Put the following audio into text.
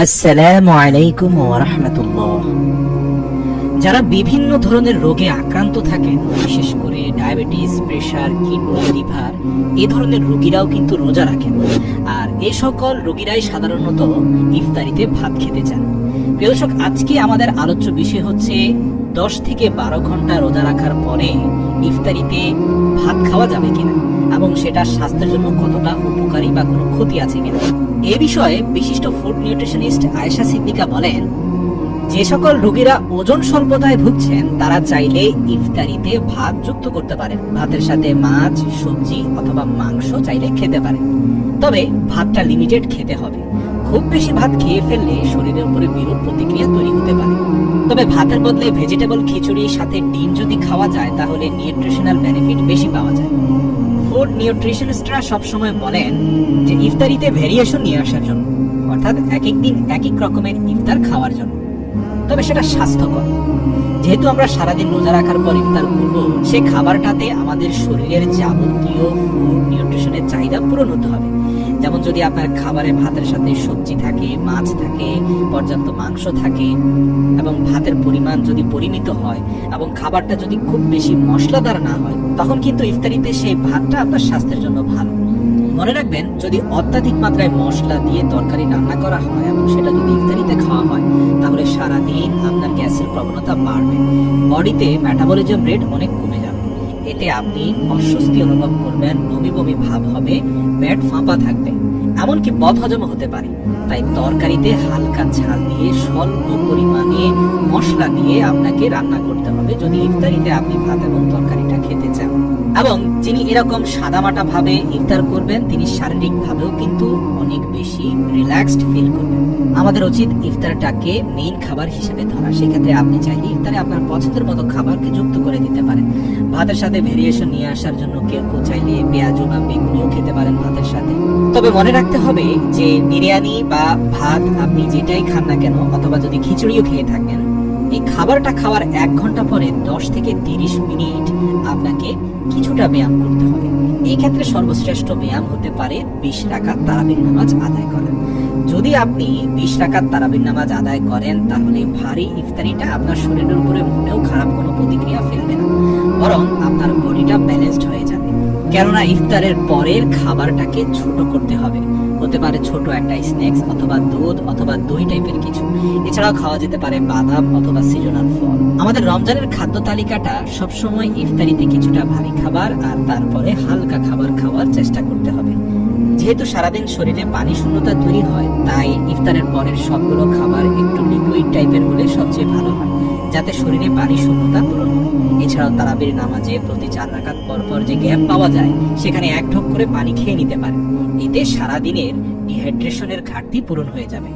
আসসালামু আলাইকুম রাহমাতুল্লাহ। যারা বিভিন্ন ধরনের রোগে আক্রান্ত থাকেন, বিশেষ করে ডায়াবেটিস, প্রেশার, কিডনি, লিভার, এ ধরনের রোগীরাও কিন্তু রোজা রাখেন। আর এ সকল রোগীরাই সাধারণত ইফতারিতে ভাত খেতে চান। প্রিয় দর্শক, আজকে আমাদের আলোচ্য বিষয় হচ্ছে দশ থেকে বারো ঘণ্টা রোজা রাখার পরে ইফতারিতে ভাত খাওয়া যাবে কিনা। এবং সেটা স্বাস্থ্যের জন্য কতটা উপকারী বা কোনো ক্ষতি আছে কিনা। এ বিষয়ে বিশিষ্ট ফুড নিউট্রিশনিস্ট আয়েশা সিদ্দিকা বলেন, যে সকল রোগীরা ওজন স্বল্পতায় ভুগছেন, তারা চাইলে ইফতারিতে ভাত যুক্ত করতে পারেন। ভাতের সাথে মাছ, সবজি অথবা মাংস চাইলে খেতে পারেন। তবে ভাতটা লিমিটেড খেতে হবে। খুব বেশি ভাত খেয়ে ফেললে শরীরের উপরে বিরূপ প্রতিক্রিয়া তৈরি হতে পারে। তবে ভাতের বদলে ভেজিটেবল খিচুড়ির সাথে ডিম যদি খাওয়া যায়, তাহলে নিউট্রিশনাল বেনিফিট বেশি পাওয়া যায়। ফুড নিউট্রিশনিস্টরা সবসময় বলেন যে ইফতারিতে ভেরিয়েশন নিয়ে আসার জন্য, অর্থাৎ এক এক দিন এক এক রকমের ইফতার খাওয়ার জন্য। তবে সেটা স্বাস্থ্যকর। যেহেতু আমরা সারাদিন রোজা রাখার পর ইফতার করব, সে খাবারটাতে আমাদের শরীরের যাবতীয় ফুড নিউট্রিশনের চাহিদা পূরণ হতে হবে। যেমন যদি আপনার খাবারে ভাতের সাথে সবজি থাকে, মাছ থাকে, পর্যাপ্ত মাংস থাকে, এবং ভাতের পরিমাণ যদি পরিমিত হয়, এবং খাবারটা যদি খুব বেশি মশলাদার না হয়, তখন কিন্তু ইফতারিতে সেই ভাতটা আপনার স্বাস্থ্যের জন্য ভালো। মনে রাখবেন, যদি অত্যাধিক মাত্রায় মশলা দিয়ে তরকারি রান্না করা হয়, এবং সেটা যদি ইফতারিতে খাওয়া হয়, তাহলে সারাদিন আপনার গ্যাসের প্রবণতা বাড়বে। বডিতে মেটাবলিজম রেট অনেক কমে যাবে। এতে আপনি অস্বস্তি অনুভব করবেন, বমি বমি ভাব হবে, পেট ফাঁপা থাকবে। এমনকি বদ হজম হতে পারে। তাই তরকারিতে হালকা ঝাল দিয়ে স্বল্প পরিমাণে মশলা দিয়ে আপনাকে রান্না করতে হবে। যদি ইফতারিতে আপনি ভাত এবং তরকারিটা খেতে চান। এবং যিনি এরকম সাদামাটা ভাবে ইফতার করবেন, তিনি শারীরিক ভাবেও কিন্তু অনেক বেশি রিল্যাক্সড ফিল করবেন। আমাদের উচিত ইফতারটাকে মেইন খাবার হিসেবে ধরা। সেক্ষেত্রে আপনি চাইলে ইফতারে আপনার পছন্দের মতো খাবারকে যুক্ত করে দিতে পারেন। ভাতের সাথে ভেরিয়েশন নিয়ে আসার জন্য কেউ কেউ চাইলে পেঁয়াজু বা বেগুনিও খেতে পারেন ভাতের সাথে। তবে মনে রাখতে হবে যে বিরিয়ানি বা ভাত আপনি যেটাই খান না কেন, অথবা যদি খিচুড়িও খেয়ে থাকেন এই খাবারটা খাওয়ার এক ঘণ্টা পরে দশ থেকে তিরিশ মিনিট আপনাকে কিছুটা ব্যায়াম করতে হবে। এই ক্ষেত্রে সর্বশ্রেষ্ঠ ব্যায়াম হতে পারে বিশ রাকাত তারাবির নামাজ আদায় করা। যদি আপনি বিশ রাকাত তারাবির নামাজ আদায় করেন, তাহলে ভারী ইফতারিটা আপনার শরীরের উপরে মোটেও খারাপ কোনো প্রতিক্রিয়া ফেলবে না। বরং আপনার বডিটা ব্যালেন্সড হয়ে যাবে। কেননা ইফতারের পরের খাবারটাকে ছোট করতে হবে। হতে পারে ছোট একটা স্ন্যাক্স অথবা দুধ অথবা দই টাইপের কিছু। এছাড়াও খাওয়া যেতে পারে বাদাম অথবা সিজনাল ফল। আমাদের রমজানের খাদ্য তালিকাটা সবসময় ইফতারিতে কিছুটা ভারী খাবার আর তারপরে হালকা খাবার খাওয়ার চেষ্টা করতে হবে। যেহেতু সারাদিন শরীরে পানি শূন্যতা তৈরি হয়, তাই ইফতারের পরের সবগুলো খাবার একটু লিকুইড টাইপের হলে সবচেয়ে ভালো হয়, যাতে শরীরে পানি শূন্যতা পূরণ হয়। এছাড়াও তারাবির নামাজে প্রতি চার রাকাত পরপর পর যে গ্যাপ পাওয়া যায়, সেখানে এক ঢোক করে পানি খেয়ে নিতে পারে। এতে সারাদিনের ডিহাইড্রেশনের ঘাটতি পূরণ হয়ে যাবে।